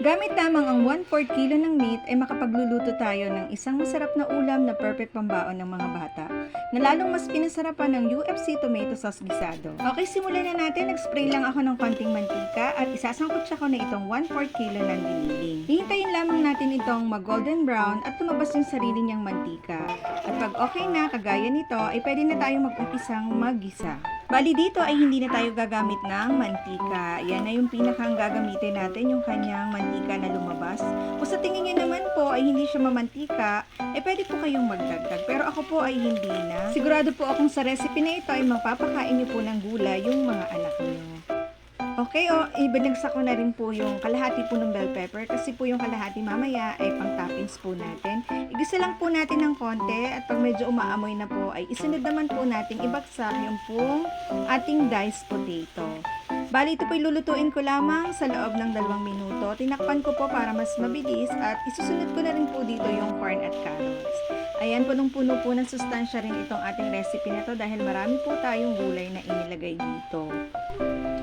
Gamit lamang ang 1/4 kilo ng meat ay makapagluluto tayo ng isang masarap na ulam na perfect pambaon ng mga bata na lalong mas pinasarapan ng UFC tomato sauce gisado. Okay, simulan na natin. Nag-spray lang ako ng konting mantika at isasangkot siya ko na itong 1/4 kilo ng giniling. Hihintayin lamang natin itong mag-golden brown at tumabas yung sarili niyang mantika. At pag okay na, kagaya nito, ay pwede na tayo mag-umpisang mag-gisa. Bali dito ay hindi na tayo gagamit ng mantika. Yan na yung pinakang gagamitin natin, yung kanyang mantika na lumabas. Kung sa tingin nyo naman po ay hindi siya mamantika, eh pwede po kayong magdagdag. Pero ako po ay hindi na. Sigurado po akong sa recipe na ito ay mapapakain nyo po ng gulay yung mga anak. Okay, o, ibinagsak ko na rin po yung kalahati po ng bell pepper kasi po yung kalahati mamaya ay pang toppings po natin. Igisa lang po natin ng konti at pag medyo umaamoy na po ay isunod naman po natin ibagsak yung pong ating diced potato. Bali, ito po ilulutuin ko lamang sa loob ng dalawang minuto. Tinakpan ko po para mas mabilis at isusunod ko na rin po dito yung corn at carrots. Ayan, punong-puno po ng sustansya rin itong ating recipe na to dahil marami po tayong gulay na inilagay dito.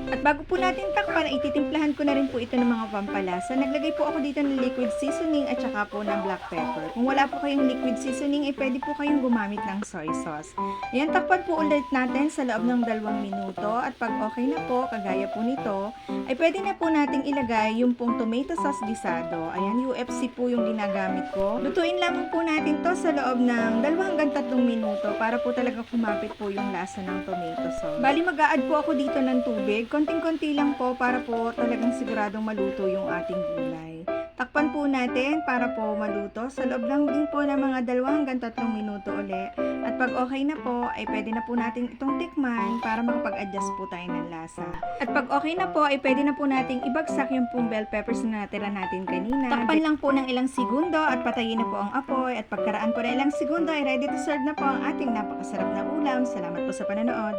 At bago po natin takpan, ititimplahan ko na rin po ito ng mga pampalasa. Naglagay po ako dito ng liquid seasoning at saka po ng black pepper. Kung wala po kayong liquid seasoning, eh pwede po kayong gumamit ng soy sauce. Ayan, takpan po ulit natin sa loob ng dalawang minuto. At pag okay na po, kagaya po nito, ay pwede na po nating ilagay yung pong tomato sauce gisado. Ayan, UFC po yung ginagamit ko. Lutuin lamang po natin to sa loob ng 2 hanggang 3 minuto para po talaga kumapit po yung lasa ng tomato sauce. Bali, mag-a-add po ako dito ng tubig. Konting-konti lang po para po talagang siguradong maluto yung ating gulay. Natin para po maluto. Sa loob lang din po ng mga 2 hanggang 3 minuto uli. At pag okay na po, ay pwede na po natin itong tikman para makapag-adjust po tayo ng lasa. At pag okay na po, ay pwede na po nating ibagsak yung pong bell peppers na natira natin kanina. Takpan lang po ng ilang segundo at patayin na po ang apoy. At pagkaraan po ng ilang segundo, ay ready to serve na po ang ating napakasarap na ulam. Salamat po sa panonood.